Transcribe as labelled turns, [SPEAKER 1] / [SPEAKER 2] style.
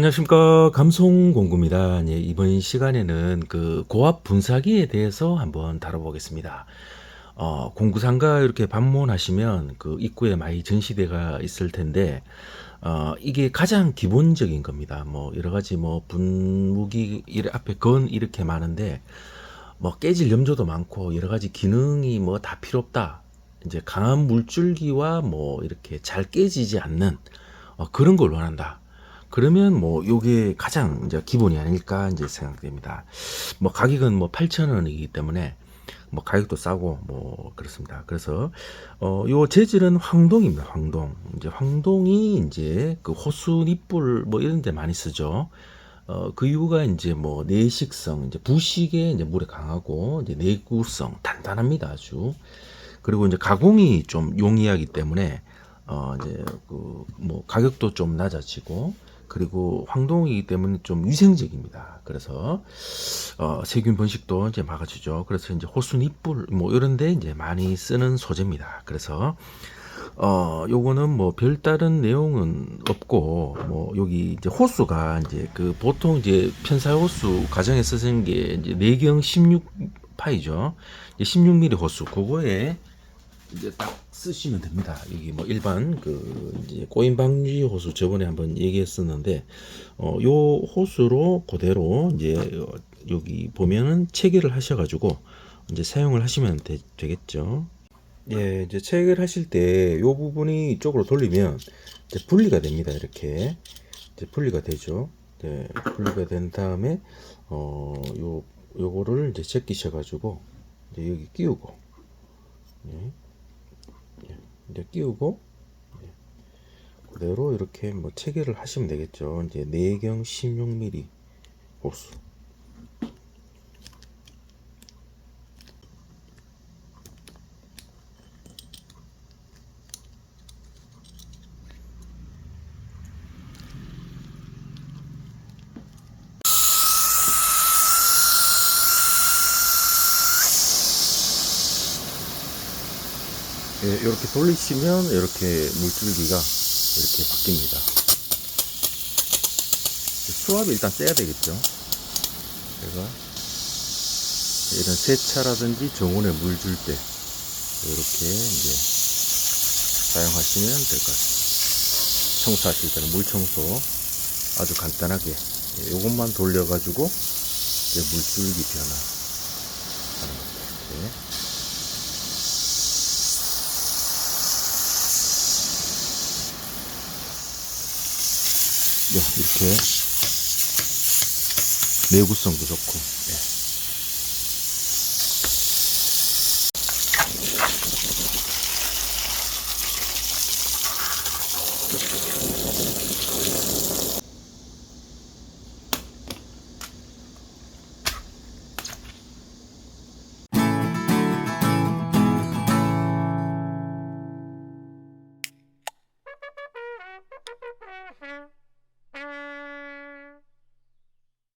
[SPEAKER 1] 안녕하십니까 감성공구입니다. 예, 이번 시간에는 그 고압 분사기에 대해서 한번 다뤄보겠습니다. 어, 공구상가 이렇게 방문하시면 그 입구에 많이 전시대가 있을 텐데 어, 이게 가장 기본적인 겁니다. 뭐 여러 가지 뭐 분무기 이 앞에 건 이렇게 많은데 뭐 깨질 염조도 많고 여러 가지 기능이 뭐 다 필요 없다. 이제 강한 물줄기와 뭐 이렇게 잘 깨지지 않는 어, 그런 걸 원한다. 그러면 뭐 요게 가장 이제 기본이 아닐까 이제 생각됩니다. 뭐 가격은 뭐 8,000원이기 때문에 뭐 가격도 싸고 뭐 그렇습니다. 그래서 어요 재질은 황동입니다. 황동. 이제 황동이 이제 그 호수 잎불 뭐 이런 데 많이 쓰죠. 어, 그 이유가 이제 뭐 내식성, 이제 부식에 이제 물에 강하고 이제 내구성 단단합니다 아주. 그리고 이제 가공이 좀 용이하기 때문에 어 이제 그 뭐 가격도 좀 낮아지고 그리고 황동이기 때문에 좀 위생적입니다. 그래서 어 세균 번식도 이제 막아주죠. 그래서 이제 호수 잎불 뭐 이런데 이제 많이 쓰는 소재입니다. 그래서 어 요거는 뭐 별다른 내용은 없고 뭐 여기 이제 호수가 이제 그 보통 이제 편사 호수 가정에 쓰는 게 이제 내경 16파이죠. 16mm 호수 그거에 이제 딱 쓰시면 됩니다. 여기 뭐 일반 그 이제 꼬인 방지 호수 저번에 한번 얘기했었는데 어요 호수로 그대로 이제 어, 여기 보면은 체결을 하셔가지고 이제 사용을 하시면 되, 되겠죠. 예, 이제 체결하실 때 요 부분이 이쪽으로 돌리면 이제 분리가 됩니다. 이렇게 이제 분리가 되죠. 네, 분리가 된 다음에 어요 요거를 이제 제끼셔 가지고 이제 여기 끼우고 예. 이제 끼우고 예, 그대로 이렇게 뭐 체결을 하시면 되겠죠. 이제 내경 16mm 호수. 예, 이렇게 돌리시면 이렇게 물줄기가 이렇게 바뀝니다. 수압이 일단 세야 되겠죠. 제가 이런 세차라든지 정원에 물 줄 때 이렇게 이제 사용하시면 될 것 같습니다. 청소하실 때는 물 청소 아주 간단하게 예, 요것만 돌려가지고 물줄기 변화 하는 겁니다. 이렇게. 야, 이렇게 내구성도 좋고 예.